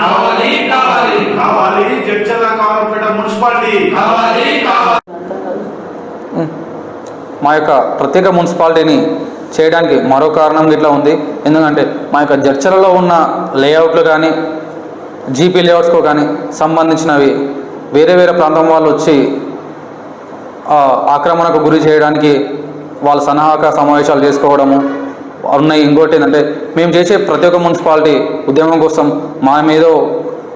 కావాలి కావాలి కావాలి. మున్సిపాలిటీ కావాలి కావాలి మా యొక్క ప్రత్యేక మున్సిపాలిటీని చేయడానికి మరో కారణం ఇట్లా ఉంది. ఎందుకంటే మా యొక్క జడ్చలలో ఉన్న లేఅవుట్లు కానీ జీపీ లేఅవుట్స్కు కానీ సంబంధించినవి వేరే వేరే ప్రాంతం వాళ్ళు వచ్చి ఆక్రమణకు గురి చేయడానికి వాళ్ళ సన్నాహక సమావేశాలు చేసుకోవడము ఉన్నాయి ఇంకోటి ఏంటంటే మేము చేసే ప్రతి ఒక్క మున్సిపాలిటీ ఉద్యమం కోసం మా మీద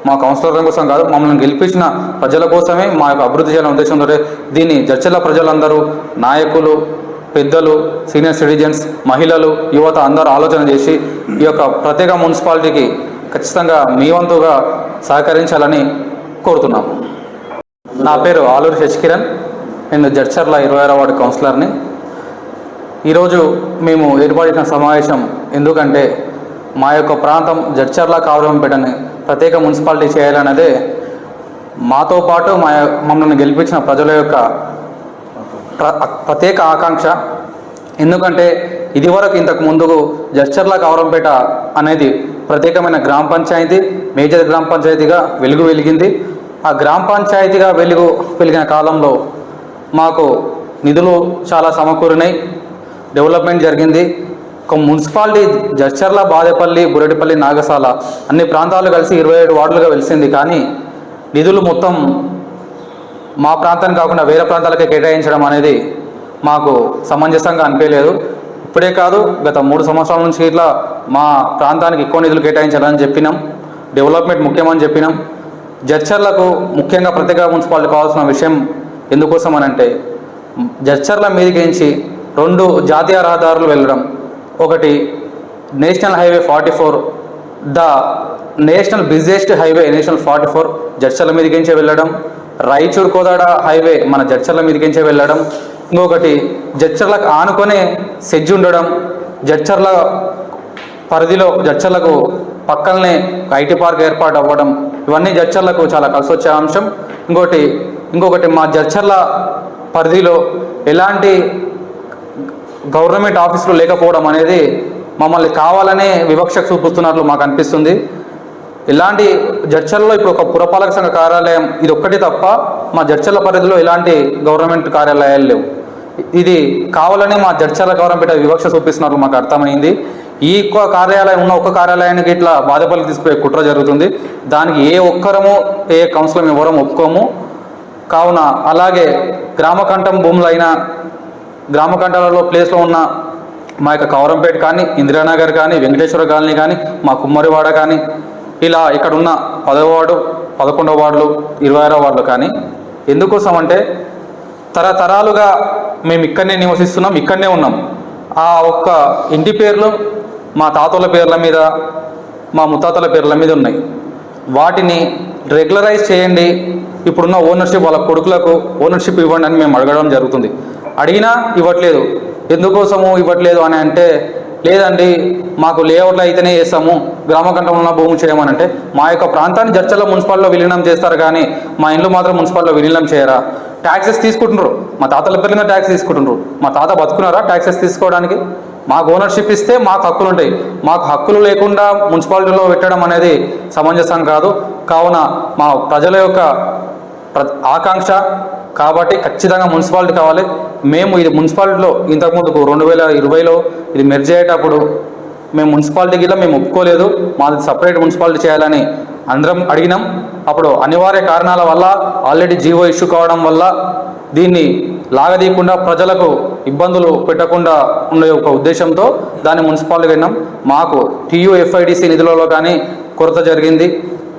మా కౌన్సిలర్ కోసం కాదు మమ్మల్ని గెలిపించిన ప్రజల కోసమే మా యొక్క అభివృద్ధి చేయాలనే ఉద్దేశంతో దీన్ని జడ్చల ప్రజలందరూ నాయకులు పెద్దలు సీనియర్ సిటిజన్స్ మహిళలు యువత అందరూ ఆలోచన చేసి ఈ యొక్క ప్రత్యేక మున్సిపాలిటీకి ఖచ్చితంగా మీ వంతుగా సహకరించాలని కోరుతున్నాము. నా పేరు ఆలూరి శశికిరణ్ నేను జడ్చర్ల ఇరవై ఆరో వార్డు కౌన్సిలర్ని. ఈరోజు మేము ఏర్పాటు సమావేశం ఎందుకంటే మా యొక్క ప్రాంతం జడ్చర్ల కావరంపేటని ప్రత్యేక మున్సిపాలిటీ చేయాలన్నదే మాతో పాటు మా మమ్మల్ని గెలిపించిన ప్రజల యొక్క ప్ర ప్రత్యేక ఆకాంక్ష. ఎందుకంటే ఇదివరకు ఇంతకు ముందు జడ్చర్ల కావరంపేట అనేది ప్రత్యేకమైన గ్రామ పంచాయతీ మేజర్ గ్రామ పంచాయతీగా వెలుగు వెలిగింది. ఆ గ్రామ పంచాయతీగా వెలుగు వెలిగిన కాలంలో మాకు నిధులు చాలా సమకూరినాయి. డెవలప్మెంట్ జరిగింది. ఒక మున్సిపాలిటీ జడ్చర్ల బాదేపల్లి బురటిపల్లి నాగసాల అన్ని ప్రాంతాలు కలిసి ఇరవై ఏడు వార్డులుగా వెలిసింది. కానీ నిధులు మొత్తం మా ప్రాంతానికి కాకుండా వేరే ప్రాంతాలకే కేటాయించడం అనేది మాకు సమంజసంగా అనిపించలేదు. ఇప్పుడే కాదు గత మూడు సంవత్సరాల నుంచి ఇట్లా మా ప్రాంతానికి ఎక్కువ నిధులు కేటాయించాలని చెప్పినాం. డెవలప్మెంట్ ముఖ్యమని చెప్పినాం. జడ్చర్లకు ముఖ్యంగా ప్రత్యేక మున్సిపాలిటీ కావాల్సిన విషయం ఎందుకోసం అని అంటే జడ్చర్ల మీదకించి రెండు జాతీయ రహదారులు వెళ్ళడం. ఒకటి national highway forty four the national busiest highway national forty four Jadcherla మీదకించే వెళ్ళడం. రాయచూర్ కోదాడ హైవే మన జడ్చర్ల మీదకించే వెళ్ళడం. ఇంకొకటి జడ్చర్లకు ఆనుకొనే సెజ్ ఉండడం. జడ్చర్ల పరిధిలో జడ్చర్లకు పక్కనే ఒక ఐటీ పార్క్ ఏర్పాటు అవ్వడం. ఇవన్నీ జడ్చర్లకు చాలా కలిసి వచ్చే అంశం. ఇంకోటి ఇంకొకటి మా జడ్చర్ల పరిధిలో ఎలాంటి గవర్నమెంట్ ఆఫీసులు లేకపోవడం అనేది మమ్మల్ని కావాలనే వివక్ష చూపుతున్నట్లు మాకు అనిపిస్తుంది. ఇలాంటి జడ్చర్లలో ఇప్పుడు ఒక పురపాలక సంఘ కార్యాలయం ఇది ఒక్కటి తప్ప మా జడ్చర్ల పరిధిలో ఎలాంటి గవర్నమెంట్ కార్యాలయాలు లేవు. ఇది కావాలని మా జడ్చర్ల గవర్నమెంట్ వివక్ష చూపిస్తున్నారు మాకు అర్థమైంది. ఈ ఒక్క కార్యాలయం ఉన్న ఒక్క కార్యాలయానికి ఇట్లా బాధపల్లి తీసుకునే కుట్ర జరుగుతుంది. దానికి ఏ ఒక్కరము ఏ కౌన్సిలం ఎవరం ఒప్పుకోము. కావున అలాగే గ్రామకంఠం భూములైన గ్రామ కంటాలలో ప్లేస్లో ఉన్న మా యొక్క కవరంపేట కానీ ఇందిరానగర్ కానీ వెంకటేశ్వర కాలనీ కానీ మా కుమ్మరివాడ కానీ ఇలా ఇక్కడ ఉన్న పదవ వార్డు పదకొండవ వార్డులు ఇరవై ఆరో వార్డులు కానీ ఎందుకోసం అంటే తరతరాలుగా మేము ఇక్కడనే నివసిస్తున్నాం ఇక్కడనే ఉన్నాం. ఆ ఒక్క ఇంటి పేర్లు మా తాతల పేర్ల మీద మా ముత్తాతల పేర్ల మీద ఉన్నాయి. వాటిని రెగ్యులరైజ్ చేయండి. ఇప్పుడున్న ఓనర్షిప్ వాళ్ళ కొడుకులకు ఓనర్షిప్ ఇవ్వండి అని మేము అడగడం జరుగుతుంది. అడిగినా ఇవ్వట్లేదు. ఎందుకోసము ఇవ్వట్లేదు అని అంటే లేదండి మాకు లేఅవుట్లు అయితేనే చేస్తాము గ్రామకంఠంలో ఉన్న భూమి చేయమని అంటే మా యొక్క ప్రాంతాన్ని జడ్చర్ల మున్సిపాలిటీలో విలీనం చేస్తారు కానీ మా ఇండ్లు మాత్రం మున్సిపాలిటీలో విలీనం చేయరా? ట్యాక్సెస్ తీసుకుంటున్నారు. మా తాతల పేరు మీద ట్యాక్స్ తీసుకుంటున్నారు. మా తాత బతుకున్నారా ట్యాక్సెస్ తీసుకోవడానికి? మాకు ఓనర్షిప్ ఇస్తే మాకు హక్కులు ఉంటాయి మాకు హక్కులు లేకుండా మున్సిపాలిటీలో పెట్టడం అనేది సమంజసం కాదు. కావున మా ప్రజల యొక్క ప్ర- ఆకాంక్ష కాబట్టి ఖచ్చితంగా మున్సిపాలిటీ కావాలి. మేము ఇది మున్సిపాలిటీలో ఇంతకుముందుకు రెండు వేల ఇరవైలో ఇది మెర్జ్ అయ్యేటప్పుడు మేము మున్సిపాలిటీకి ఇలా మేము ఒప్పుకోలేదు. మాది సపరేట్ మున్సిపాలిటీ చేయాలని అందరం అడిగినాం. అప్పుడు అనివార్య కారణాల వల్ల ఆల్రెడీ జీవో ఇష్యూ కావడం వల్ల దీన్ని లాగదీయకుండా ప్రజలకు ఇబ్బందులు పెట్టకుండా ఉండే ఒక ఉద్దేశంతో దాన్ని మున్సిపాలిటీ విన్నాం మాకు టీయూఎఫ్ఐడిసి నిధులలో కానీ కొరత జరిగింది.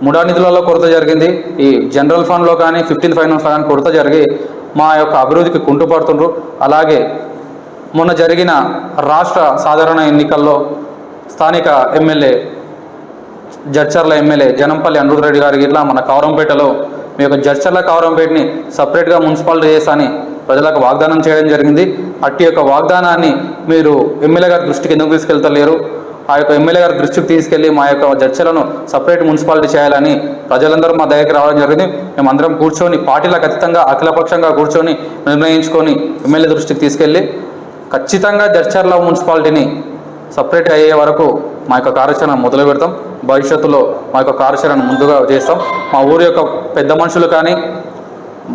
ముడా నిధులలో కొరత జరిగింది. ఈ జనరల్ ఫండ్లో కానీ ఫిఫ్టీన్ ఫైనాన్స్ కానీ కొరత జరిగి మా యొక్క అభివృద్ధికి కుంటుపడుతుండ్రు. అలాగే మొన్న జరిగిన రాష్ట్ర సాధారణ ఎన్నికల్లో స్థానిక ఎమ్మెల్యే జడ్చర్ల ఎమ్మెల్యే జనంపల్లి అనిరుద్ రెడ్డి గారికి ఇట్లా మన కవరంపేటలో మీ యొక్క జడ్చర్ల కవరంపేటని సపరేట్గా మున్సిపాలిటీ చేస్తాని ప్రజలకు వాగ్దానం చేయడం జరిగింది. అట్టి యొక్క వాగ్దానాన్ని మీరు ఎమ్మెల్యే గారి దృష్టికి ఎందుకు తీసుకెళ్తలేరు? ఆ యొక్క ఎమ్మెల్యే గారి దృష్టికి తీసుకెళ్ళి మా యొక్క జడ్చర్లను సపరేట్ మున్సిపాలిటీ చేయాలని ప్రజలందరూ మా దగ్గరికి రావడం జరిగింది. మేము అందరం కూర్చొని పార్టీలకు ఖచ్చితంగా అఖిలపక్షంగా కూర్చొని నిర్ణయించుకొని ఎమ్మెల్యే దృష్టికి తీసుకెళ్ళి ఖచ్చితంగా జడ్చర్ల మున్సిపాలిటీని సపరేట్ అయ్యే వరకు మా యొక్క కార్యాచరణ మొదలు పెడతాం. భవిష్యత్తులో మా యొక్క కార్యాచరణ ముందుగా చేస్తాం. మా ఊరి యొక్క పెద్ద మనుషులు కానీ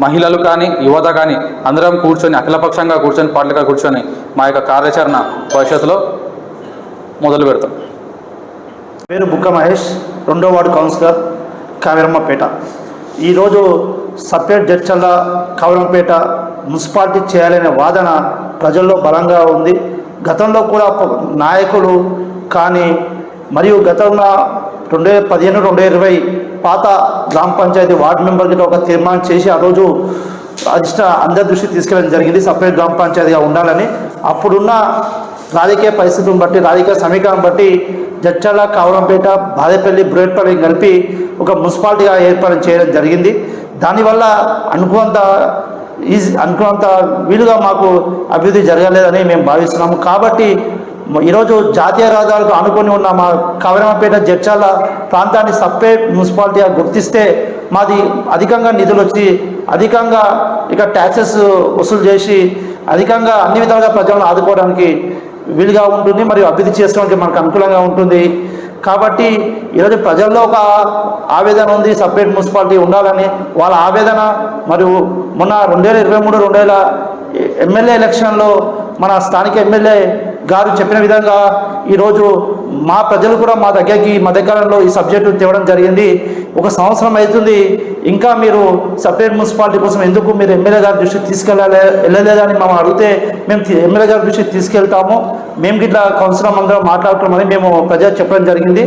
మహిళలు కానీ యువత కానీ అందరం కూర్చొని అఖిలపక్షంగా కూర్చొని పార్టీగా కూర్చొని మా యొక్క కార్యాచరణ భవిష్యత్తులో మొదలు పెడతాం. పేరు బుక్క మహేష్ రెండో వార్డు కౌన్సిలర్ కావిరమ్మపేట. ఈరోజు సపరేట్ జడ్చల్ల కావిరమ్మపేట మున్సిపాలిటీ చేయాలనే వాదన ప్రజల్లో బలంగా ఉంది. గతంలో కూడా నాయకులు కానీ మరియు గతంలో రెండు వేల పదిహేను రెండు వేల ఇరవై పాత గ్రామ పంచాయతీ వార్డు మెంబర్ ఒక తీర్మానం చేసి ఆ రోజు అధిష్ట అందరి దృష్టి తీసుకెళ్ళడం జరిగింది. సపరేట్ గ్రామ పంచాయతీగా ఉండాలని. అప్పుడున్న రాజకీయ పరిస్థితులను బట్టి రాజకీయ సమీకరణం బట్టి జడ్చల కావరంపేట బాదేపల్లి బురేట్పల్లి కలిపి ఒక మున్సిపాలిటీగా ఏర్పాటు చేయడం జరిగింది. దానివల్ల అనుకున్నంత ఈజీ అనుకున్నంత వీలుగా మాకు అభివృద్ధి జరగలేదని మేము భావిస్తున్నాము. కాబట్టి ఈరోజు జాతీయ రహదారులకు ఆనుకొని ఉన్న మా కవరమపేట జడ్చాల ప్రాంతాన్ని సప్పే మున్సిపాలిటీగా గుర్తిస్తే మాది అధికంగా నిధులు వచ్చి అధికంగా ఇక ట్యాక్సెస్ వసూలు చేసి అధికంగా అన్ని విధాలుగా ప్రజలను ఆదుకోవడానికి వీలుగా ఉంటుంది మరియు అభివృద్ధి చేసుకోవడానికి మనకు అనుకూలంగా ఉంటుంది. కాబట్టి ఈరోజు ప్రజల్లో ఒక ఆవేదన ఉంది సపరేట్ మున్సిపాలిటీ ఉండాలని. వాళ్ళ ఆవేదన మరియు మొన్న రెండు వేల ఇరవై మూడు రెండు వేల ఎమ్మెల్యే ఎలక్షన్లో మన స్థానిక ఎమ్మెల్యే గారు చెప్పిన విధంగా ఈరోజు మా ప్రజలు కూడా మా దగ్గరికి ఈ మధ్యకాలంలో ఈ సబ్జెక్టు తేవడం జరిగింది. ఒక సంవత్సరం అవుతుంది. ఇంకా మీరు సపరేట్ మున్సిపాలిటీ కోసం ఎందుకు మీరు ఎమ్మెల్యే గారి దృష్టికి తీసుకెళ్ళాలి వెళ్ళలేదని మేము అడిగితే మేము ఎమ్మెల్యే గారి దృష్టికి తీసుకెళ్తాము. మేము ఇట్లా కౌన్సిలర్ అందరం మాట్లాడుతున్నామని మేము ప్రజలు చెప్పడం జరిగింది.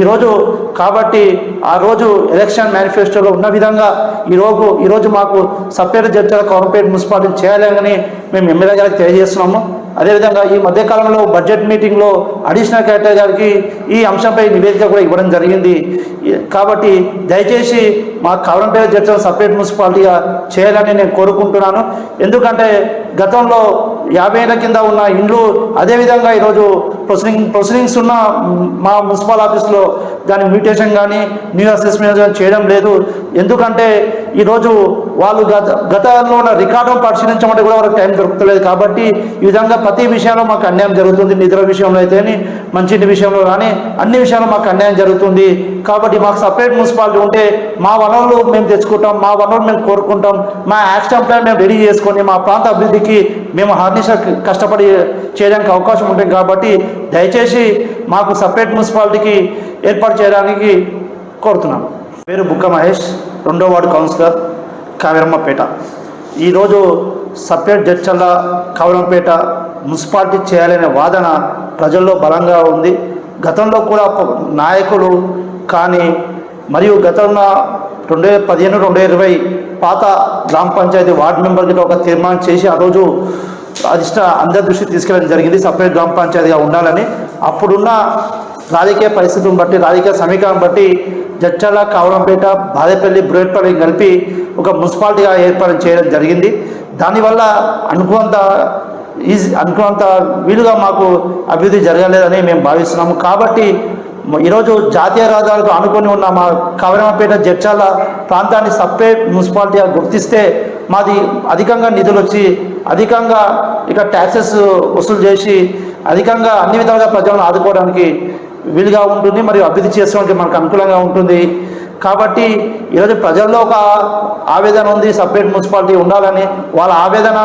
ఈరోజు కాబట్టి ఆ రోజు ఎలక్షన్ మేనిఫెస్టోలో ఉన్న విధంగా ఈరోజు ఈరోజు మాకు సపరేట్ జడ్జల కార్పొరేట్ మున్సిపాలిటీ చేయాలని మేము ఎమ్మెల్యే గారికి తెలియజేస్తున్నాము. అదేవిధంగా ఈ మధ్యకాలంలో బడ్జెట్ మీటింగ్లో అడిషనల్ కలెక్టర్ గారికి ఈ అంశంపై నివేదిక కూడా ఇవ్వడం జరిగింది. కాబట్టి దయచేసి మా కవరంపేట జడ్జల సపరేట్ మున్సిపాలిటీగా చేయాలని నేను కోరుకుంటున్నాను. ఎందుకంటే గతంలో యాభై ఏళ్ళ కింద ఉన్న ఇండ్లు అదేవిధంగా ఈరోజు ప్రొసీడింగ్ ప్రొసీడింగ్స్ ఉన్న మా మున్సిపల్ ఆఫీస్లో దాని మ్యూటేషన్ కానీ న్యూ అసెస్మెంట్ కానీ చేయడం లేదు. ఎందుకంటే ఈరోజు వాళ్ళు గత గతంలో ఉన్న రికార్డును పరిశీలించమంటే కూడా వాళ్ళకి టైం దొరుకుతలేదు కాబట్టి ఈ విధంగా ప్రతి విషయంలో మాకు అన్యాయం జరుగుతుంది. నిద్ర విషయంలో అయితేనే మంచినీటి విషయంలో కానీ అన్ని విషయాల్లో మాకు అన్యాయం జరుగుతుంది. కాబట్టి మాకు సపరేట్ మున్సిపాలిటీ ఉంటే మా వనరులు మేము తెచ్చుకుంటాం మా వనరులు మేము కోరుకుంటాం మా యాక్షన్ ప్లాన్ మేము రెడీ చేసుకొని మా ప్రాంత అభివృద్ధికి మేము హర్నిష కష్టపడి చేయడానికి అవకాశం ఉంటుంది కాబట్టి దయచేసి మాకు సపరేట్ మున్సిపాలిటీకి ఏర్పాటు చేయడానికి కోరుతున్నాను పేరు బుక్క మహేష్ రెండో వార్డు కౌన్సిలర్ కావిరమ్మపేట. ఈరోజు సపరేట్ జడ్చల్ల కావిరమ్మపేట మున్సిపాలిటీ చేయాలనే వాదన ప్రజల్లో బలంగా ఉంది. గతంలో కూడా నాయకులు కానీ మరియు గతంలో రెండు వేల పదిహేను రెండు వేల ఇరవై పాత గ్రామ పంచాయతీ వార్డు మెంబర్కి ఒక తీర్మానం చేసి ఆ రోజు అధిష్ట అందరి దృష్టికి తీసుకెళ్ళడం జరిగింది. సపరేట్ గ్రామ పంచాయతీగా ఉండాలని. అప్పుడున్న రాజకీయ పరిస్థితులను బట్టి రాజకీయ సమీకరణం బట్టి జడ్చర్ల కావడంపేట బాదేపల్లి బురేట్పల్లి కలిపి ఒక మున్సిపాలిటీగా ఏర్పాటు చేయడం జరిగింది. దానివల్ల అనుకున్నంత ఈజీ అనుకున్నంత వీలుగా మాకు అభివృద్ధి జరగలేదని మేము భావిస్తున్నాము. కాబట్టి ఈరోజు జాతీయ రహదారులకు ఆనుకొని ఉన్న మా కవరమపేట జడ్చాల ప్రాంతాన్ని సపరేట్ మున్సిపాలిటీగా గుర్తిస్తే మాది అధికంగా నిధులు వచ్చి అధికంగా ఇక ట్యాక్సెస్ వసూలు చేసి అధికంగా అన్ని విధాలుగా ప్రజలను ఆదుకోవడానికి వీలుగా ఉంటుంది మరియు అభివృద్ధి చేసుకోవడానికి మనకు అనుకూలంగా ఉంటుంది. కాబట్టి ఈరోజు ప్రజల్లో ఒక ఆవేదన ఉంది సపరేట్ మున్సిపాలిటీ ఉండాలని. వాళ్ళ ఆవేదన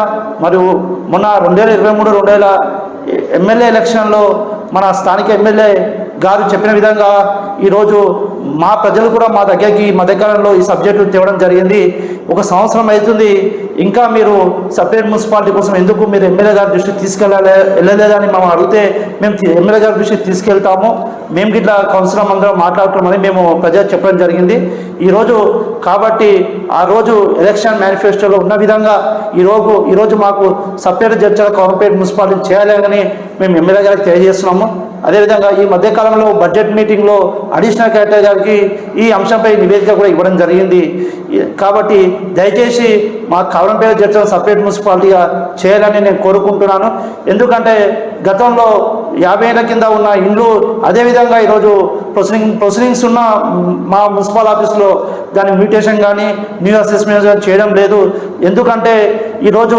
మరియు మొన్న రెండు వేల ఇరవై మూడు రెండు వేల ఎమ్మెల్యే ఎలక్షన్లో మన స్థానిక ఎమ్మెల్యే గారు చెప్పిన విధంగా ఈరోజు మా ప్రజలు కూడా మా దగ్గరికి మధ్యకాలంలో ఈ సబ్జెక్టు తేవడం జరిగింది. ఒక సంవత్సరం అవుతుంది ఇంకా మీరు సపరేట్ మున్సిపాలిటీ కోసం ఎందుకు మీరు ఎమ్మెల్యే గారి దృష్టికి తీసుకెళ్ళాలి వెళ్ళలేదని మేము అడిగితే మేము ఎమ్మెల్యే గారి దృష్టికి తీసుకెళ్తాము. మేము ఇట్లా కౌన్సిలర్ అందరం మాట్లాడుతున్నామని మేము ప్రజలు చెప్పడం జరిగింది. ఈరోజు కాబట్టి ఆ రోజు ఎలక్షన్ మేనిఫెస్టోలో ఉన్న విధంగా ఈరోజు ఈరోజు మాకు సపరేట్ జడ్జల కార్పొరేట్ మున్సిపాలిటీ చేయాలని మేము ఎమ్మెల్యే గారికి తెలియజేస్తున్నాము. అదేవిధంగా ఈ మధ్యకాలంలో బడ్జెట్ మీటింగ్లో అడిషనల్ కలెక్టర్ గారికి ఈ అంశంపై నివేదిక కూడా ఇవ్వడం జరిగింది. కాబట్టి దయచేసి మా కవరంపేట జడ్జల సపరేట్ మున్సిపాలిటీగా చేయాలని నేను కోరుకుంటున్నాను. ఎందుకంటే గతంలో యాభై ఏళ్ళ కింద ఉన్న ఇండ్లు అదేవిధంగా ఈరోజు ప్రొసీడింగ్ ప్రొసీడింగ్స్ ఉన్న మా మున్సిపల్ ఆఫీస్లో దాని మ్యూటేషన్ కానీ న్యూ అసెస్మెంట్ కానీ చేయడం లేదు. ఎందుకంటే ఈరోజు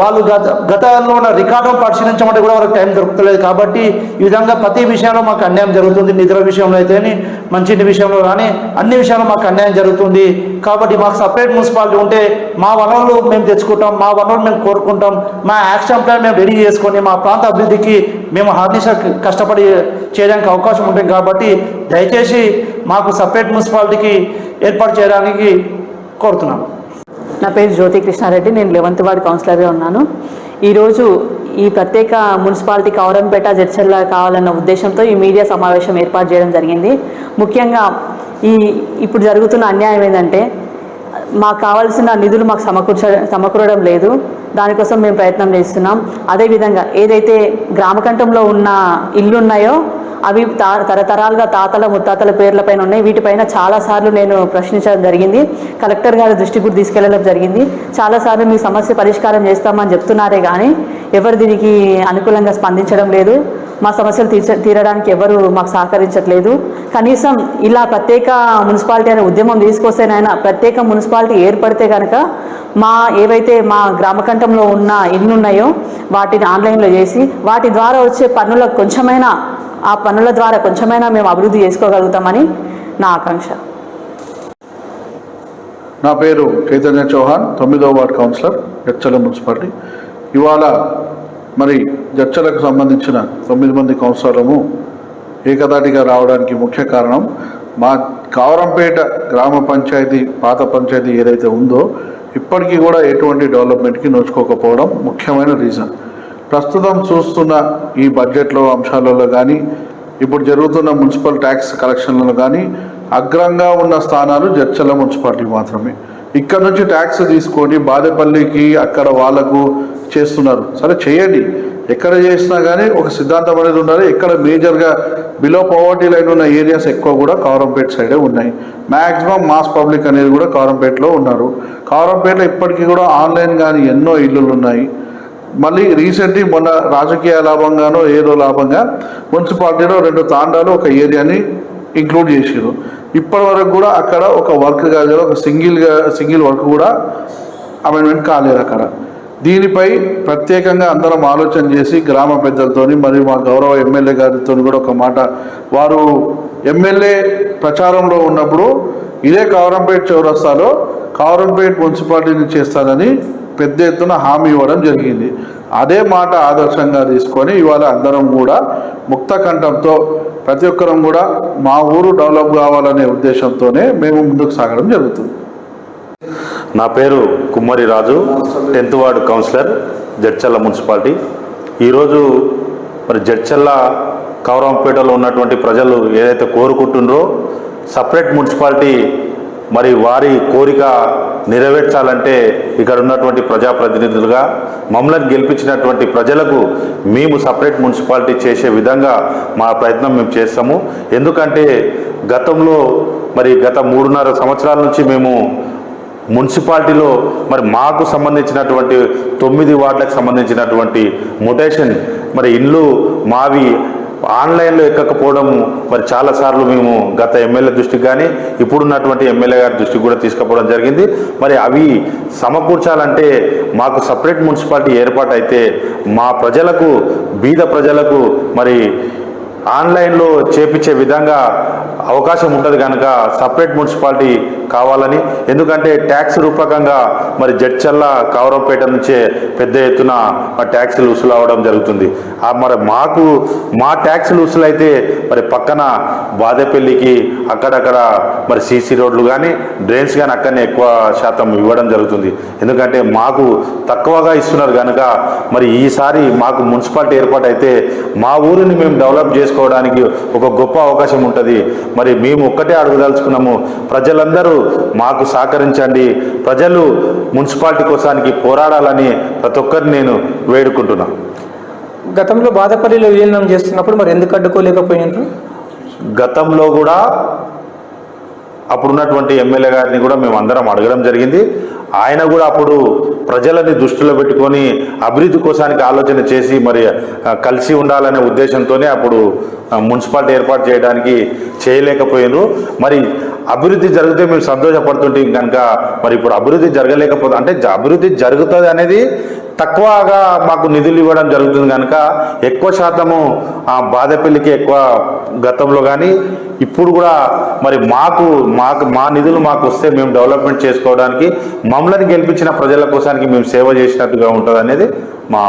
వాళ్ళు గత గతంలో ఉన్న రికార్డు పరిశీలించమంటే కూడా వాళ్ళకి టైం దొరుకుతలేదు కాబట్టి ఈ విధంగా ప్రతి విషయంలో మాకు అన్యాయం జరుగుతుంది. నిద్ర విషయంలో అయితేనే మంచినీటి విషయంలో కానీ అన్ని విషయాల్లో మాకు అన్యాయం జరుగుతుంది. కాబట్టి మాకు సపరేట్ మున్సిపాలిటీ ఉంటే మా వనరులు మేము తెచ్చుకుంటాం మా వనరులు మేము కోరుకుంటాం మా యాక్షన్ ప్లాన్ మేము రెడీ చేసుకొని మా ప్రాంత అభివృద్ధికి మేము హర్నిష కష్టపడి చేయడానికి అవకాశం ఉంటుంది కాబట్టి దయచేసి మాకు సపరేట్ మున్సిపాలిటీకి ఏర్పాటు చేయడానికి కోరుతున్నాను నా పేరు జ్యోతి కృష్ణారెడ్డి నేను లెవెంత్ వార్డ్ కౌన్సిలర్గా ఉన్నాను. ఈరోజు ఈ ప్రత్యేక మున్సిపాలిటీ కౌరంపేట జడ్చర్ల కావాలన్న ఉద్దేశంతో ఈ మీడియా సమావేశం ఏర్పాటు చేయడం జరిగింది. ముఖ్యంగా ఈ ఇప్పుడు జరుగుతున్న అన్యాయం ఏంటంటే మాకు కావాల్సిన నిధులు మాకు సమకూర్చ సమకూరడం లేదు. దానికోసం మేము ప్రయత్నం చేస్తున్నాం. అదేవిధంగా ఏదైతే గ్రామకంఠంలో ఉన్న ఇల్లు ఉన్నాయో అవి తా తరతరాలుగా తాతల ముత్తాతల పేర్లపైన ఉన్నాయి. వీటిపైన చాలాసార్లు నేను ప్రశ్నించడం జరిగింది. కలెక్టర్ గారి దృష్టి కూడా తీసుకెళ్ళడం జరిగింది. చాలాసార్లు మీ సమస్య పరిష్కారం చేస్తామని చెప్తున్నారే కానీ ఎవరు దీనికి అనుకూలంగా స్పందించడం లేదు. మా సమస్యలు తీర్చ తీరడానికి ఎవరు మాకు సహకరించట్లేదు. కనీసం ఇలా ప్రత్యేక మున్సిపాలిటీ అనే ఉద్యమం తీసుకొస్తేనైనా ప్రత్యేక మున్సిపాలిటీ ఏర్పడితే కనుక మా ఏవైతే మా గ్రామకంఠంలో ఉన్న ఇల్లు ఉన్నాయో వాటిని ఆన్లైన్లో చేసి వాటి ద్వారా వచ్చే పన్నులకు కొంచెమైనా ఆ పనుల ద్వారా కొంచెమైనా మేము అభివృద్ధి చేసుకోగలుగుతామని నా ఆకాంక్ష. నా పేరు చైతన్య చౌహాన్ తొమ్మిదవ వార్డ్ కౌన్సిలర్ ఎచ్చల మున్సిపాలిటీ. ఇవాళ మరి చర్చలకు సంబంధించిన తొమ్మిది మంది కౌన్సిలర్లము ఏకదాటిగా రావడానికి ముఖ్య కారణం మా కావరంపేట గ్రామ పంచాయతీ పాత పంచాయతీ ఏదైతే ఉందో ఇప్పటికీ కూడా ఎటువంటి డెవలప్మెంట్కి నోచుకోకపోవడం ముఖ్యమైన రీజన్. ప్రస్తుతం చూస్తున్న ఈ బడ్జెట్లో అంశాలలో కానీ ఇప్పుడు జరుగుతున్న మున్సిపల్ ట్యాక్స్ కలెక్షన్లలో కానీ అగ్రంగా ఉన్న స్థానాలు జడ్చల మున్సిపాలిటీ మాత్రమే. ఇక్కడ నుంచి ట్యాక్స్ తీసుకొని బాదేపల్లికి అక్కడ వాళ్ళకు చేస్తున్నారు. సరే చేయండి. ఎక్కడ చేసినా కానీ ఒక సిద్ధాంతం అనేది ఉండాలి. ఎక్కడ మేజర్గా బిలో పవర్టీ లైన్ ఉన్న ఏరియాస్ ఎక్కువ కూడా కారంపేట సైడే ఉన్నాయి. మ్యాక్సిమం మాస్ పబ్లిక్ అనేది కూడా కారంపేటలో ఉన్నారు. కారంపేటలో ఇప్పటికీ కూడా ఆన్లైన్ కానీ ఎన్నో ఇల్లులు ఉన్నాయి. మళ్ళీ రీసెంట్లీ మొన్న రాజకీయ లాభంగానో ఏదో లాభంగా మున్సిపాలిటీలో రెండు తాండాలు ఒక ఏరియాని ఇంక్లూడ్ చేసారు ఇప్పటి వరకు కూడా అక్కడ ఒక వర్క్ కాదు ఒక సింగిల్గా సింగిల్ వర్క్ కూడా అమెండ్మెంట్ కాలేదు అక్కడ. దీనిపై ప్రత్యేకంగా అందరం ఆలోచన చేసి గ్రామ పెద్దలతోని మరియు మా గౌరవ ఎమ్మెల్యే గారితో కూడా ఒక మాట. వారు ఎమ్మెల్యే ప్రచారంలో ఉన్నప్పుడు ఇదే కావరంపేట చౌరస్తాలో కావరంపేట మున్సిపాలిటీని చేస్తానని పెద్ద ఎత్తున హామీ ఇవ్వడం జరిగింది. అదే మాట ఆదర్శంగా తీసుకొని ఇవాళ అందరం కూడా ముక్త కంఠంతో ప్రతి ఒక్కరం కూడా మా ఊరు డెవలప్ కావాలనే ఉద్దేశంతోనే మేము ముందుకు సాగడం జరుగుతుంది. నా పేరు Kummari Raju tenth ward councillor Jadcherla municipality. ఈరోజు మరి జడ్చల్ల కౌరంపేటలో ఉన్నటువంటి ప్రజలు ఏదైతే కోరుకుంటున్నారో సపరేట్ మున్సిపాలిటీ మరి వారి కోరిక నెరవేర్చాలంటే ఇక్కడ ఉన్నటువంటి ప్రజాప్రతినిధులుగా మమ్మల్ని గెలిపించినటువంటి ప్రజలకు మేము సపరేట్ మున్సిపాలిటీ చేసే విధంగా మా ప్రయత్నం మేము చేస్తాము. ఎందుకంటే గతంలో మరి గత మూడున్నర సంవత్సరాల నుంచి మేము మున్సిపాలిటీలో మరి మాకు సంబంధించినటువంటి తొమ్మిది వార్డులకు సంబంధించినటువంటి మొటేషన్ మరి ఇల్లు మావి ఆన్లైన్లో ఎక్కకపోవడం మరి చాలాసార్లు మేము గత ఎమ్మెల్యే దృష్టికి కానీ ఇప్పుడున్నటువంటి ఎమ్మెల్యే గారి దృష్టికి కూడా తీసుకుపోవడం జరిగింది. మరి అవి సమకూర్చాలంటే మాకు సపరేట్ మున్సిపాలిటీ ఏర్పాటు అయితే మా ప్రజలకు బీద ప్రజలకు మరి ఆన్లైన్లో చేపించే విధంగా అవకాశం ఉంటుంది కనుక సపరేట్ మున్సిపాలిటీ కావాలని. ఎందుకంటే ట్యాక్స్ రూపకంగా మరి జడ్చల్ల కౌరంపేట నుంచే పెద్ద ఎత్తున మా ట్యాక్సులు వసూలు అవడం జరుగుతుంది. మరి మాకు మా ట్యాక్సులు వసూలు అయితే మరి పక్కన బాదేపల్లికి అక్కడక్కడ మరి సీసీ రోడ్లు కానీ డ్రైన్స్ కానీ అక్కడనే ఎక్కువ శాతం ఇవ్వడం జరుగుతుంది. ఎందుకంటే మాకు తక్కువగా ఇస్తున్నారు కనుక మరి ఈసారి మాకు మున్సిపాలిటీ ఏర్పాటు అయితే మా ఊరిని మేము డెవలప్ చేసుకోవడానికి ఒక గొప్ప అవకాశం ఉంటుంది. మరి మేము ఒక్కటే అడగదలుచుకున్నాము ప్రజలందరూ మాకు సహకరించండి ప్రజలు మున్సిపాలిటీ కోసానికి పోరాడాలని ప్రతి ఒక్కరిని నేను వేడుకుంటున్నాను గతంలో బాధపల్లిలో విలీనం చేస్తున్నప్పుడు మరి ఎందుకు అడ్డుకోలేకపోయినారు? గతంలో కూడా అప్పుడున్నటువంటి ఎమ్మెల్యే గారిని కూడా మేము అందరం అడగడం జరిగింది. ఆయన కూడా అప్పుడు ప్రజలని దృష్టిలో పెట్టుకొని అభివృద్ధి కోసానికి ఆలోచన చేసి మరి కలిసి ఉండాలనే ఉద్దేశంతోనే అప్పుడు మున్సిపాలిటీ ఏర్పాటు చేయడానికి చేయలేకపోయినారు. మరి అభివృద్ధి జరిగితే మేము సంతోషపడుతుంటే కనుక మరి ఇప్పుడు అభివృద్ధి జరగలేకపోతే అంటే అభివృద్ధి జరుగుతుంది అనేది తక్కువగా మాకు నిధులు ఇవ్వడం జరుగుతుంది కనుక ఎక్కువ శాతము ఆ బాధపల్లికి ఎక్కువ గతంలో కానీ ఇప్పుడు కూడా మరి మాకు మాకు మా నిధులు మాకు వస్తే మేము డెవలప్మెంట్ చేసుకోవడానికి మా మమ్మల్ని గెలిపించిన ప్రజల కోసానికి మేము సేవ చేసినట్టుగా ఉంటుంది అనేది మా